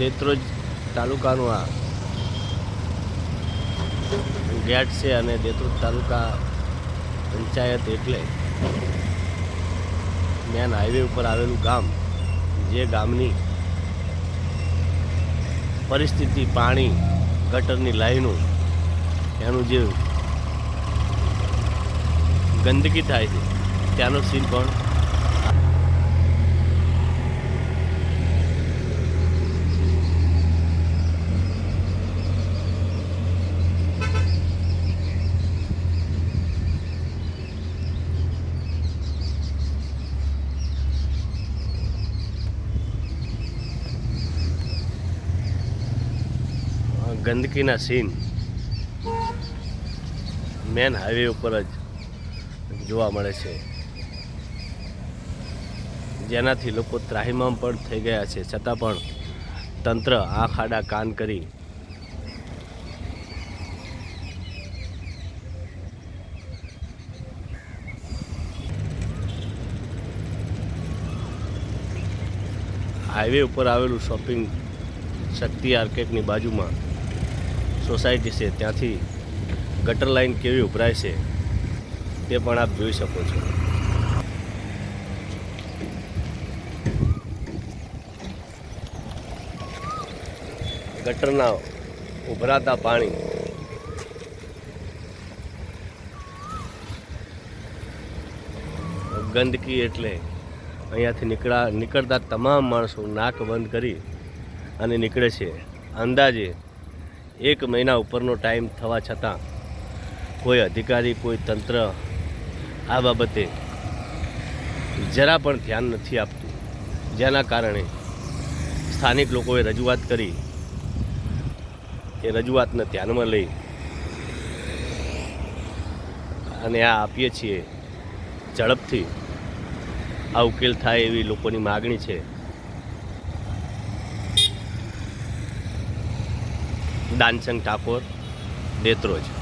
દેત્રોજ તાલુકાનું આ ગેટ છે અને દેત્રોજ તાલુકા પંચાયત એટલે મેન હાઈવે ઉપર આવેલું ગામ, જે ગામની પરિસ્થિતિ, પાણી, ગટરની લાઈનો, એનું જે ગંદકી થાય છે, ત્યાંનો સીન પણ ગંદકીના સીન મેન હાઈવે ઉપર જ જોવા મળે છે. જેનાથી લોકો ત્રાહિમામ પણ થઈ ગયા છે. છતાં પણ તંત્ર આંખ આડા કાન કરી હાઈવે ઉપર આવેલું શોપિંગ શક્તિ આર્કેટની બાજુમાં સોસાયટી છે, ત્યાંથી ગટર લાઈન કેવી ઉભરાય છે, તે પણ આપ જોઈ શકો છો. ગટરના ઉભરાતા પાણી ગંદકી એટલે અહીંયાથી નીકળા નીકળતા તમામ માણસો નાક બંધ કરી અને નીકળે છે. અંદાજે એક મહિના ઉપરનો ટાઈમ થવા છતાં કોઈ અધિકારી, કોઈ તંત્ર આ બાબતે જરા પણ ધ્યાન નથી આપતું. જેના કારણે સ્થાનિક લોકોએ રજૂઆત કરી. એ રજૂઆતને ધ્યાનમાં લઈ અને આ આપીએ છીએ ઝડપથી. આ ઉકેલ થાય એવી લોકોની માગણી છે. દાનસંગ ઠાકોર દેત્રોજ